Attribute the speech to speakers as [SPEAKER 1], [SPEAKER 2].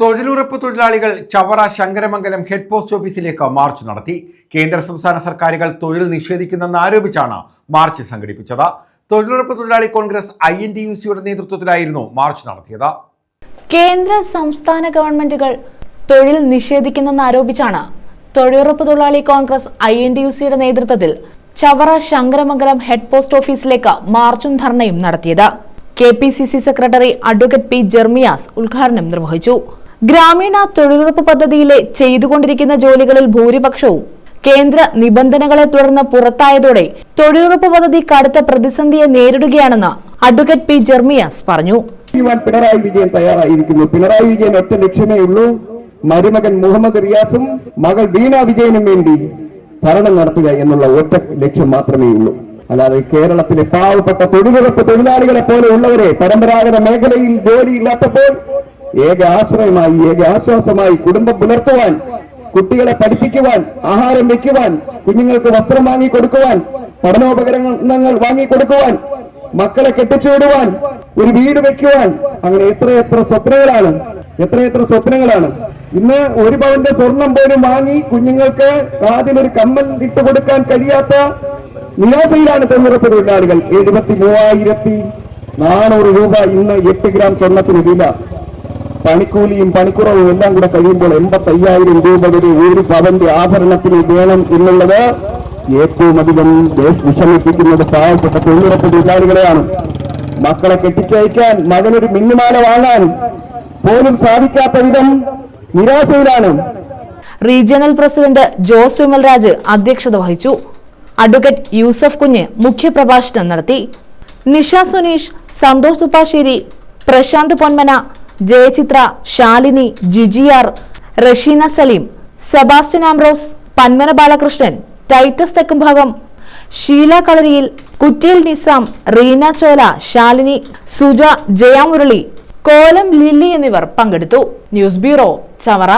[SPEAKER 1] തൊഴിലുറപ്പ് തൊഴിലാളികൾ Chavara Sankaramangalam head post ഓഫീസിലേക്ക് മാർച്ച് നടത്തി. കേന്ദ്ര സംസ്ഥാന സർക്കാരുകൾ തൊഴിൽ നിഷേധിക്കുന്നെന്ന് ആരോപിച്ചാണ് മാർച്ച് സംഘടിപ്പിച്ചത്. തൊഴിലുറപ്പ് തൊഴിലാളി Congress I N T U സിയുടെ നേതൃത്വത്തിലായിരുന്നു മാർച്ച് നടത്തിയത്.
[SPEAKER 2] കേന്ദ്ര സംസ്ഥാന ഗവൺമെന്റുകൾ തൊഴിൽ നിഷേധിക്കുന്നെന്ന് ആരോപിച്ചാണ് തൊഴിലുറപ്പ് തൊഴിലാളി Congress I N D U സിയുടെ നേതൃത്വത്തിൽ ചവറ ശങ്കരമംഗലം ഹെഡ് പോസ്റ്റ് ഓഫീസിലേക്ക് മാർച്ചും ധർണയും നടത്തിയത്. K P C C secretary advocate P Jermias ഉദ്ഘാടനം നിർവഹിച്ചു. ഗ്രാമീണ തൊഴിലുറപ്പ് പദ്ധതിയിലെ ചെയ്തുകൊണ്ടിരിക്കുന്ന ജോലികളിൽ ഭൂരിപക്ഷവും കേന്ദ്ര നിബന്ധനകളെ തുടർന്ന് പുറത്തായതോടെ തൊഴിലുറപ്പ് പദ്ധതി കടുത്ത പ്രതിസന്ധിയെ നേരിടുകയാണെന്ന് അഡ്വക്കേറ്റ് പി ജെർമിയാസ് പറഞ്ഞു.
[SPEAKER 3] പിണറായി വിജയൻ തയ്യാറായിരിക്കുന്നു. പിണറായി വിജയൻ ഒറ്റ ലക്ഷ്യമേ ഉള്ളൂ. മരുമകൻ മുഹമ്മദ് റിയാസും മകൾ വീണ വിജയനും വേണ്ടി ഭരണം നടത്തുക എന്നുള്ള ഒറ്റ ലക്ഷ്യം മാത്രമേ ഉള്ളൂ. അല്ലാതെ കേരളത്തിലെ പാവപ്പെട്ട തൊഴിലുറപ്പ് തൊഴിലാളികളെ പോലെ ഉള്ളവരെ പരമ്പരാഗത മേഖലയിൽ ജോലിയില്ലാത്തപ്പോൾ ഏക ആശ്രയമായി ഏക ആശ്വാസമായി കുടുംബം പുലർത്തുവാൻ കുട്ടികളെ പഠിപ്പിക്കുവാൻ ആഹാരം വെക്കുവാൻ കുഞ്ഞുങ്ങൾക്ക് വസ്ത്രം വാങ്ങി കൊടുക്കുവാൻ പഠനോപകരണങ്ങൾ വാങ്ങി കൊടുക്കുവാൻ മക്കളെ കെട്ടിച്ചു വിടുവാൻ ഒരു വീട് വെക്കുവാൻ. അങ്ങനെ എത്രയെത്ര സ്വപ്നങ്ങളാണ് എത്രയെത്ര സ്വപ്നങ്ങളാണ്. ഇന്ന് ഒരു പവന്റെ സ്വർണം പോലും വാങ്ങി കുഞ്ഞുങ്ങൾക്ക് കാതിലൊരു കമ്മൽ ഇട്ട് കൊടുക്കാൻ കഴിയാത്ത നിരാശയിലാണ് തൊഴിലുറപ്പ് തൊഴിലാളികൾ. എഴുപത്തി മൂവായിരത്തി നാനൂറ് രൂപ ഇന്ന് എട്ട് ഗ്രാം സ്വർണത്തിന് വില. പണിക്കൂലിയും പണിക്കുറവും എല്ലാം കൂടെ കഴിയുമ്പോൾ എൺപത്തി അയ്യായിരം രൂപ വരെ ഒരു പവന്റെ ആഭരണത്തിന് വേണം എന്നുള്ളത് ഏറ്റവും അധികം വിഷമിപ്പിക്കുന്നത് പാവപ്പെട്ട തൊഴിലുറപ്പ് തൊഴിലാളികളെയാണ് മക്കളെ കെട്ടിച്ചയക്കാൻ മകനൊരു മിന്നുമാല വാങ്ങാൻ പോലും സാധിക്കാത്ത വിധം നിരാശയിലാണ്.
[SPEAKER 2] റീജിയണൽ പ്രസിഡന്റ് ജോസ് വിമൽ രാജ് അധ്യക്ഷത വഹിച്ചു. അഡ്വക്കേറ്റ് യൂസഫ് കുഞ്ഞ് മുഖ്യപ്രഭാഷണം നടത്തി. നിഷ സുനീഷ് സന്തോഷ് തുപ്പാശ്ശേരി പ്രശാന്ത് പൊന്മന ജയചിത്ര ശാലിനി ജിജിആർ റഷീന സലീം സെബാസ്റ്റ്യൻ ആംബ്രോസ് പന്മന ബാലകൃഷ്ണൻ ടൈറ്റസ് തെക്കുംഭാഗം ഷീല കളരിയിൽ കുറ്റിയിൽ നിസാം റീന ചോല ശാലിനി സുജ ജയാമുരളി കോലം ലില്ലി എന്നിവർ പങ്കെടുത്തു. News bureau Chavara.